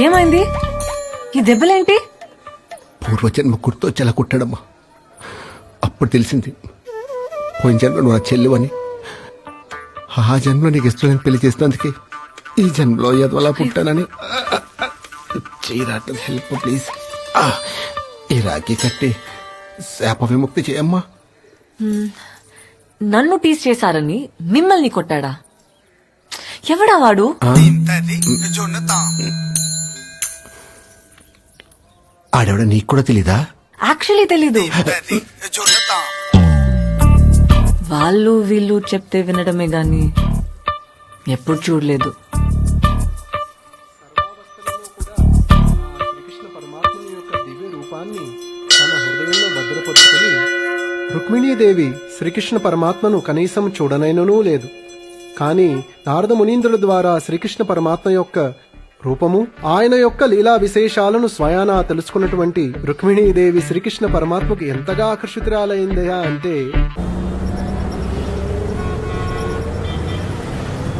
ఏమైంది? ఈ దెబ్బలేంటి? పూర్వజన్మ గుర్తొచ్చేలా కుట్టాడమ్మా. అప్పుడు తెలిసింది. పోయిన జన్మ నువ్వు నా చెల్లువని. ఆ జన్మలో నీకు ఇష్టమైన పెళ్ళి చేసినందుకే ఈ జన్మలో ఎదవలా పుట్టానని. చేయరాటం హెల్ప్ ప్లీజ్. ఈ రాఖీ కట్టి శాప విముక్తి చేయమ్మా. నన్ను టీస్ చేశారని మిమ్మల్ని కొట్టాడా? ఎవడా వాడు? ఆడవిడ నీకు కూడా తెలీదా? యాక్చువల్లీ తెలీదు. వాళ్ళు వీళ్ళు చెప్తే వినడమే గాని ఎప్పుడు చూడలేదు. రుక్మిణీదేవి శ్రీకృష్ణ పరమాత్మను కనీసం చూడనైననూ లేదు. కానీ నారద మునీంద్రుల ద్వారా శ్రీకృష్ణ పరమాత్మ యొక్క రూపము ఆయన యొక్క లీలా విశేషాలను స్వయానా తెలుసుకున్నటువంటి రుక్మిణీదేవి శ్రీకృష్ణ పరమాత్మకు ఎంతగా ఆకర్షితురాలైందయా అంటే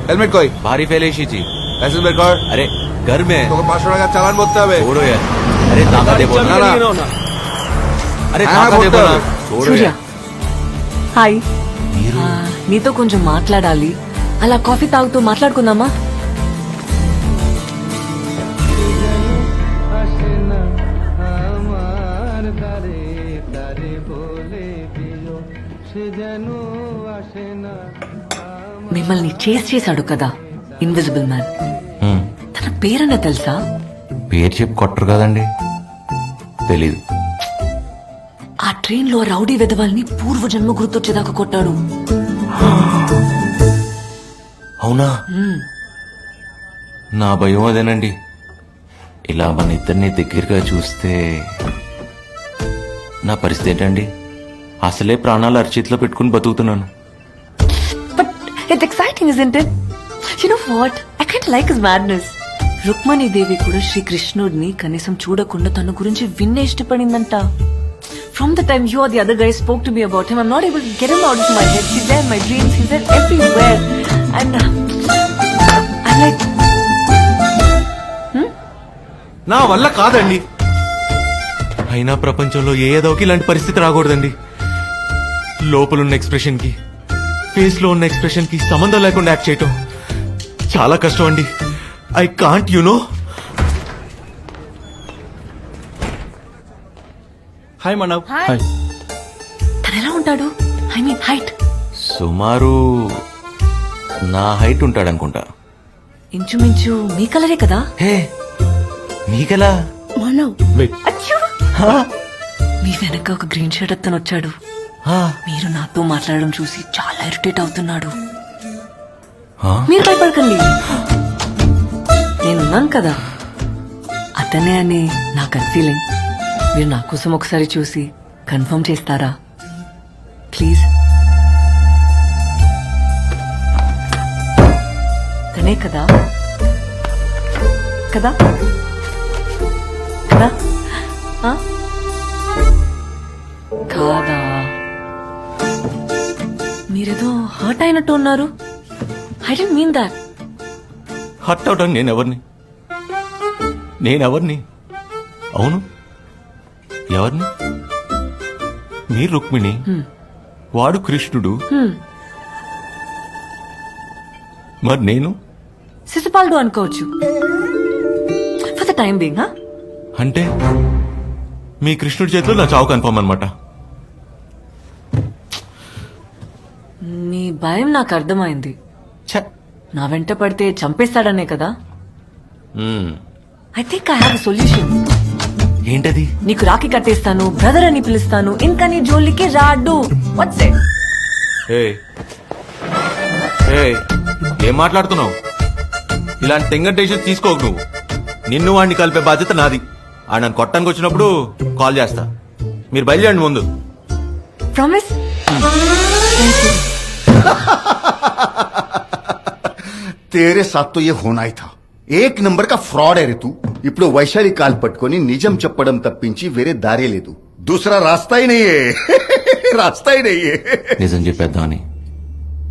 हेलमेट कोई भारी फैलेशी थी लाइसेंस रिकॉर्ड अरे घर में है। तो पाँच सौ का चालान बोलता है छोड़ो यार अरे ताका दे बोल ना ना अरे हाँ, ताका दे बोलता बोल है। छोड़ो సూర్య यार హాయ్ ఆ, నీతో కొంచెం మాట్లాడాలి అలా కాఫీ తాగుతూ మాట్లాడుకుందామా మిమ్మల్ని చేస్ చేశాడు కదా ఇన్విజిబుల్ మ్యాన్. తన పేరన్న తెలుసా? పేరు చెప్పి కొట్టరు కదండి. తెలీదు. ఆ ట్రైన్లో రౌడీ వెధవాల్ని పూర్వ జన్మ గుర్తొచ్చేదాకా కొట్టాడు. అవునా. నా భయం అదేనండి. ఇలా మన ఇద్దరిని దగ్గరగా చూస్తే నా పరిస్థితి ఏంటండి? అసలే ప్రాణాలు అరిచేతిలో పెట్టుకుని బతుకుతున్నాను. It's exciting, isn't it? You know what? I kind of like his madness. Rukmini దేవి కూడా శ్రీ కృష్ణుడిని కనీసం చూడకుండా తన గురించి విన్నే ఇష్టపడిందంట. From the time you are the other guy spoke to me about him I'm not able to get him out of my head he's there my dreams he's there everywhere and I like నా వల్ల కాదండి. అయినా ప్రపంచంలో ఏ ఏదోకి ఇలాంటి పరిస్థితి రాకూడదండి. లోపలున్న ఎక్స్ప్రెషన్కి. ఫేస్లో ఉన్న ఎక్స్ప్రెషన్కి సంబంధం లేకుండా యాక్ట్ చేయటం చాలా కష్టం అండి. I can't you know hi Manav hi తను ఎలా ఉంటాడు? ఐ మీన్ హైట్ సుమారు నా హైట్ ఉంటాడు అనుకుంటా ఇంచుమించు మీ కలరే కదా? హే మీకెలా మనవ్ మీ వెనక ఒక గ్రీన్ షర్ట్ అతను వచ్చాడు. మీరు నాతో మాట్లాడడం చూసి చాలా ఇరిటేట్ అవుతున్నాడు? మీరు భయపడకండి. నేనున్నాను కదా. అతనే అని నాకు ఫీలింగ్ మీరు నా కోసం ఒకసారి చూసి కన్ఫర్మ్ చేస్తారా? ప్లీజ్ తనే కదా? కదా? కదా? కాదా? మీరేదో హర్ట్ అయినట్టు ఉన్నారు. I don't mean that hurt అవడానికి నేనెవరిని? నేనెవరిని? అవును. ఎవరిని? మీరు రుక్మిణి. వాడు కృష్ణుడు. మరి నేను? శిశుపాలుడు అనుకోవచ్చు. ఫర్ ద టైం బీయింగ్ అంటే మీ కృష్ణుడి చేతిలో నా చావు కన్ఫర్మ్ అనమాట నీ భయం నాకు అర్థమైంది. నా వెంట పడితే చంపేస్తాడనే కదా? I think I have solution ఏంటది? నీకు రాఖీ కట్టేస్తాను బ్రదర్ అని పిలుస్తాను ఇంకా నీ జోలికి రాడు. వాట్స్ ఇట్ ఏయ్. ఏయ్, ఏం మాట్లాడుతున్నావు? ఇలాంటి తెంగటేషన్ తీసుకోకు నువ్వు. నిన్ను వాడిని కలిపే బాధ్యత నాది. ఆ నన్ను కొట్టడానికి వచ్చినప్పుడు కాల్ చేస్తా. మీరు బయలుదేరండి ముందు. ప్రామిస్ తేరే సాత్తో ఏ హోనాయి థా ఏక్ నంబర్ కా ఫ్రాడ్ అరే తూ ఇప్పుడు వైశాలి కాల్ పట్టుకొని నిజం చెప్పడం తప్పించి వేరే దారే లేదు దూసరా రాస్తాయి నయ్యే రాస్తాయి నయ్యే నిజం చెప్పేద్దాం అని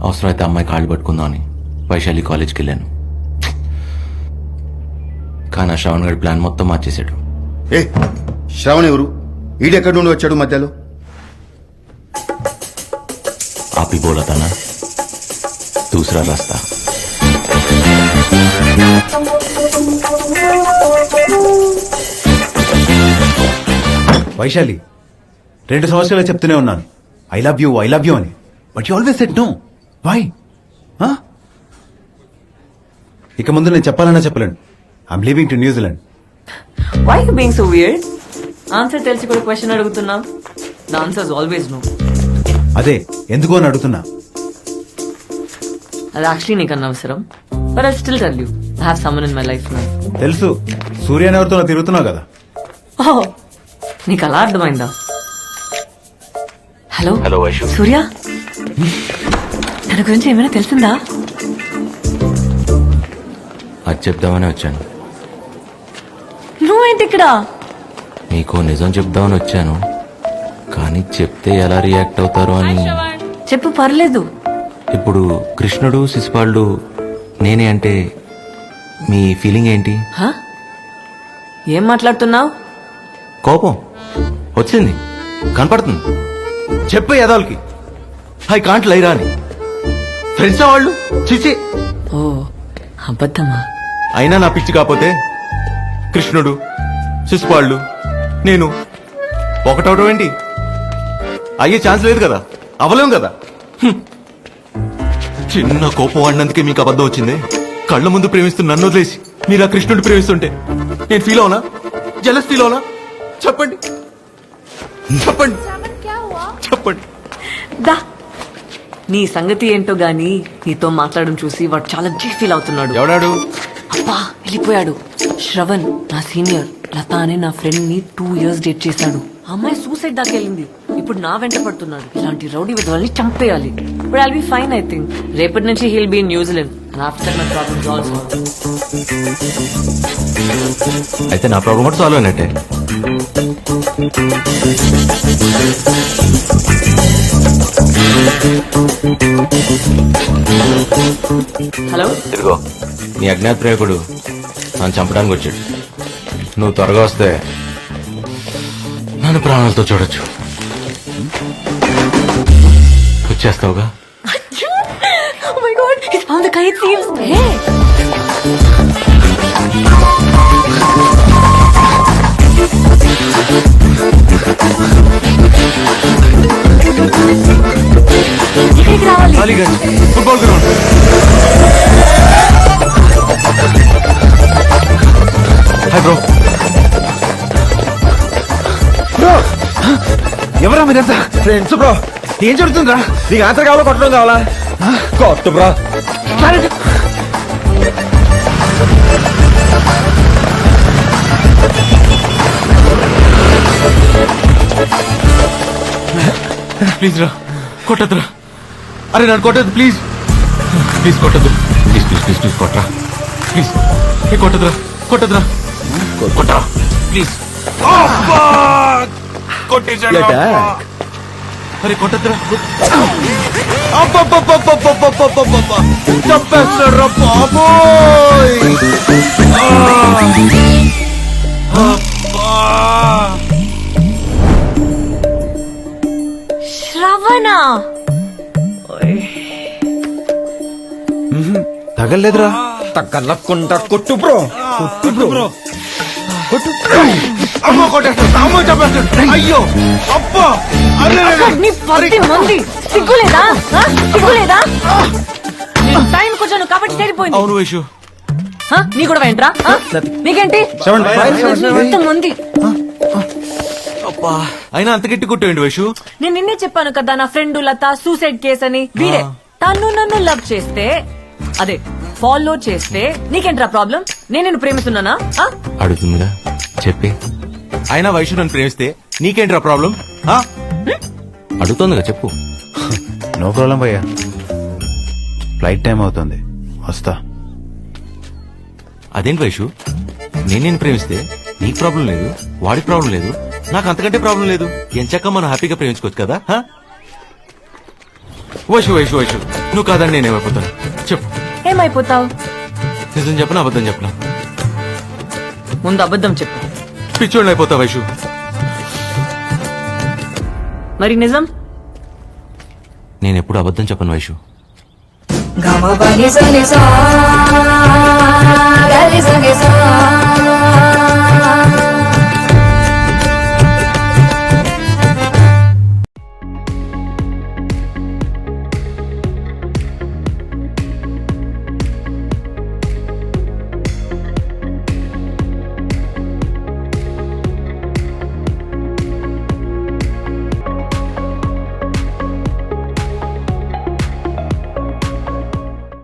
అవసరమైతే అమ్మాయి కాళ్ళు పట్టుకుందాం అని వైశాలి కాలేజ్కి వెళ్ళాను కానీ ఆ శ్రావణ్ గడి ప్లాన్ మొత్తం మార్చేశాడు ఏ శ్రావణ్ ఎవరు ఈడెక్కడి నుండి వచ్చాడు మధ్యలో ఆపి బోలతానా దూసరా రాస్తా. వైశాలి రెండు సంవత్సరాలు చెప్తూనే ఉన్నాను. I love you I love you అని. But you always said no why ఇక ముందు నేను చెప్పాలన్నా చెప్పలేను. I'm leaving to New Zealand why you being so weird answer తెలిసి కూడా క్వశ్చన్ అడుగుతున్నాం ద ఆన్సర్ ఆల్వేస్ నో అదే ఎందుకు అని అడుగుతున్నా? అది యాక్చువల్లీ నీకు అనవసరం but I still tell you I have someone in my life now తెలుసు. సూర్యన్ ఎవరితో తిరుగుతున్నావు కదా. ఓ నీకు అలా అర్థమైందా? Hello hello Vaishu Surya? తన గురించి ఏమైనా తెలిసిందా? అది చెప్దామని వచ్చాను. నువ్వేంటి ఇక్కడ? నీకో నిజం చెప్దామని వచ్చాను. కానీ చెప్తే ఎలా రియాక్ట్ అవుతారో అని చెప్పు పర్లేదు. ఇప్పుడు కృష్ణుడు శిశుపాలుడు నేనే అంటే మీ ఫీలింగ్ ఏంటి? హ? ఏం మాట్లాడుతున్నావు? కోపం వచ్చింది. కనపడుతుంది. చెప్పే యదాలకి ఐ కాంట్ లైరా అని ఫ్రెండ్స్ వాళ్ళు? చిచి. ఓ అబద్ధమా? అయినా నా పిచ్చి కాకపోతే కృష్ణుడు శిశుపాళ్ళు నేను ఒకటవడం ఏంటి? అయ్యే ఛాన్స్ లేదు కదా. అవలేం కదా. చిన్న కోపం వాడినందుకే మీకు అబద్ధం వచ్చింది. కళ్ళ ముందు ప్రేమిస్తున్న నన్ను వదిలేసి మీరు ఆ కృష్ణుడు ప్రేమిస్తుంటే నేను ఫీల్ అవునా? జలస్ ఫీల్ అవునా? చెప్పండి. చెప్పండి. చెప్పండి. దా. నీ సంగతి ఏంటో గాని నీతో మాట్లాడడం చూసి వాడు చాలా జీ ఫీల్ అవుతున్నాడు. ఎవడాడు? అబ్బా వెళ్ళిపోయాడు. శ్రవణ్ నా సీనియర్ లత అనే నా ఫ్రెండ్ని టూ ఇయర్స్ డేట్ చేశాడు. ఆ అమ్మాయి సూసైడ్ దాకా వెళ్ళింది. ఇప్పుడు నా వెంట పడుతున్నాడు. ఇలాంటి రౌడీ విధవల్ని చంపేయాలి. ఇప్పుడు I'll be fine I think రేపటి నుంచి I'll be New Zealand after my problems also అయితే నా ప్రాబ్లం కూడా సాల్వ్ అయినట్టే. హలో ఇదిగో నీ అజ్ఞాత ప్రేయకుడు నన్ను చంపడానికి వచ్చాడు. నువ్వు త్వరగా వస్తే నన్ను ప్రాణాలతో చూడొచ్చు. వచ్చేస్తావుగా Oh my god, he's found the kite thieves. Hey! ఇక్కడికి రావాలి? Aliganj football ground. Hi bro ఎవరా మీరంతా? ఫ్రెండ్స్ బ్రో ఏం జరుగుతుందిరా? నీకు ఆన్సర్ కావాలా కొట్టడం కావాలా? కొట్టు బ్రో. ప్లీజ్ రా కొట్టద్దురా. అరే నన్ను కొట్టద్దు ప్లీజ్. ప్లీజ్ కొట్టద్దు. ప్లీజ్ ప్లీజ్ ప్లీజ్ ప్లీజ్ కొట్టరా ప్లీజ్. ఏ కొట్టదురా కొట్టదురా కొట్టరా ప్లీజ్. కొట్టేశాడు. అరే కొట్టద్దురా. చంపేస్తాడు రా బాబోయ్. శ్రవణ. తగలేదురా తగ్గలకుండా కొట్టు బ్రో. కొట్టు బ్రో. కొట్టు. అమ్మో కొట్టేస్తాడు అమ్మో చంపేస్తాడు. అయ్యో అబ్బా. మంది. సిగ్గులేదా? ఆ? సిగ్గులేదా? టైం కొంచెం కాబట్టి సరిపోయింది అవును వైషు. ఆ? నీ కూడా వెంట్రా ఆ? నీకేంటి? అబ్బా. అయినా అంత గట్టి కొట్టేయండి వైషు. నేను నిన్నే చెప్పాను కదా నా ఫ్రెండ్ లత సూసైడ్ కేస్ అని. వీడే. తను నన్ను లవ్ చేస్తే అదే ఫాలో చేస్తే నీకేంట్రా ప్రాబ్లం? నేను నిన్ను ప్రేమిస్తున్నానా? ఆ? అడుగుతుందిగా చెప్పి. అయినా వైషు నన్ను ప్రేమిస్తే నీకేంట్రా ప్రాబ్లం? అడుగుతోందిగా చెప్పు. నో ప్రాబ్లం భయ్యా. ఫ్లైట్ టైం అవుతుంది. వస్తా. అదేంటి వైషు? నేను నేను ప్రేమిస్తే నీకు ప్రాబ్లం లేదు వాడికి ప్రాబ్లం లేదు నాకు అంతకంటే ప్రాబ్లం లేదు. ఎంచక్క మనం హ్యాపీగా ప్రేమించుకోవచ్చు కదా హా? వైషు వైషు వైషు నువ్వు కాదని నేనేమైపోతాను చెప్పు. ఏమైపోతావు? నిజం చెప్పనా అబద్ధం చెప్పనా? ముందు అబద్ధం చెప్పు. పిచ్చోళ్ళు అయిపోతా వైషు. మరి నిజం? నేను ఎప్పుడు అబద్ధం చెప్పను వైషు. గమ